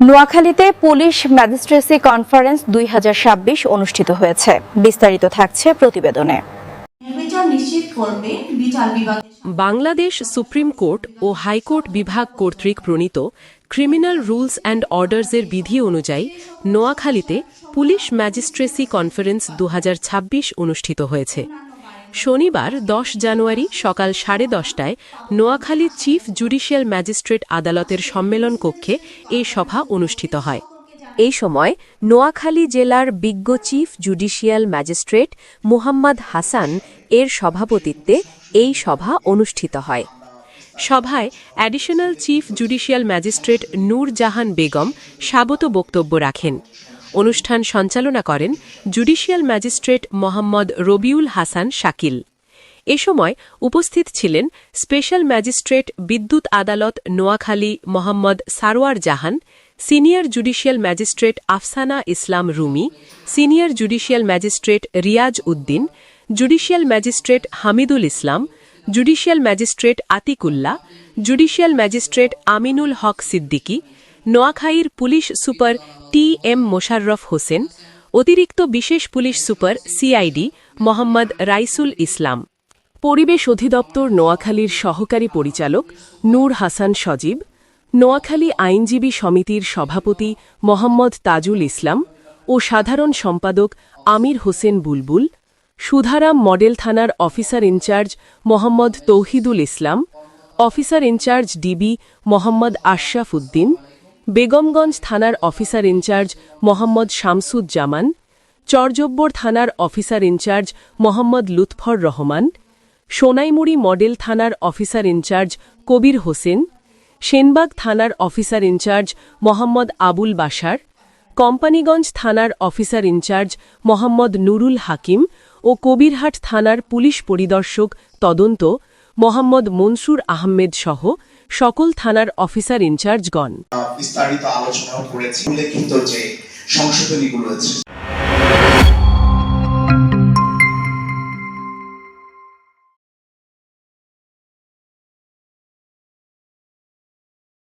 নোয়াখালীতে police magistracy conference দুই হাজার ছাব্বিশ অনুষ্ঠিত হয়েছে। বিস্তারিত থাকছে প্রতিবেদনে। নির্বিচার নিশ্চিত করবে বিচার বিভাগের বাংলাদেশ সুপ্রিম কোর্ট ও হাইকোর্ট বিভাগ কর্তৃক প্রণীত ক্রিমিনাল রুলস অ্যান্ড অর্ডার্সের বিধি অনুযায়ী নোয়াখালীতে পুলিশ ম্যাজিস্ট্রেসি কনফারেন্স দু হাজার ছাব্বিশ অনুষ্ঠিত হয়েছে। শনিবার দশ জানুয়ারি সকাল সাড়ে দশটায় নোয়াখালী চিফ জুডিশিয়াল ম্যাজিস্ট্রেট আদালতের সম্মেলন কক্ষে এই সভা অনুষ্ঠিত হয়। এই সময় নোয়াখালী জেলার বিজ্ঞ chief judicial magistrate Muhammad Hasan এর সভাপতিত্বে এই সভা অনুষ্ঠিত হয়। সভায় additional chief judicial magistrate Nur Jahan Begum স্বাগত বক্তব্য রাখেন। অনুষ্ঠান সঞ্চালনা করেন জুডিশিয়াল ম্যাজিস্ট্রেট মোহাম্মদ রবিউল হাসান শাকিল। এ সময় উপস্থিত ছিলেন স্পেশাল ম্যাজিস্ট্রেট বিদ্যুৎ আদালত Noakhali Mohammad Sarwar Jahan, senior judicial magistrate Afsana Islam Rumi, senior judicial magistrate Riaz Uddin, judicial magistrate Hamidul Islam, judicial magistrate Atikulla judicial magistrate Aminul Haque Siddiqui নোয়াখালীর police super T M Mosharraf Hossain, অতিরিক্ত বিশেষ police super CID Mohammad Raisul Islam. পরিবেশ অধিদপ্তর নোয়াখালীর সহকারী পরিচালক নূর হাসান সজীব, নোয়াখালী আইনজীবী সমিতির সভাপতি মোহাম্মদ তাজুল ইসলাম ও সাধারণ সম্পাদক আমির হোসেন বুলবুল, সুধারাম মডেল থানার officer in charge Mohammad Tauhidul Islam, officer in charge DB Mohammad Ashraf Uddin Begumganj থানার officer in charge Mohammad Shamsuzzaman, Charjabbar থানার officer in charge Mohammad Lutfur Rahman, Sonaimuri model থানার officer in charge Kabir Hossain, Senbagh থানার officer in charge Mohammad Abul Bashar, Companiganj থানার officer in charge Mohammad Nurul Hakim ও কবিরহাট থানার police পরিদর্শক তদন্ত মোহাম্মদ মনসুর আহমেদ সহ সকল থানার অফিসার ইনচার্জগণ। বিস্তারিত আলোচনাও করেছি। উল্লেখিত যে সংশোধনীগুলো আছে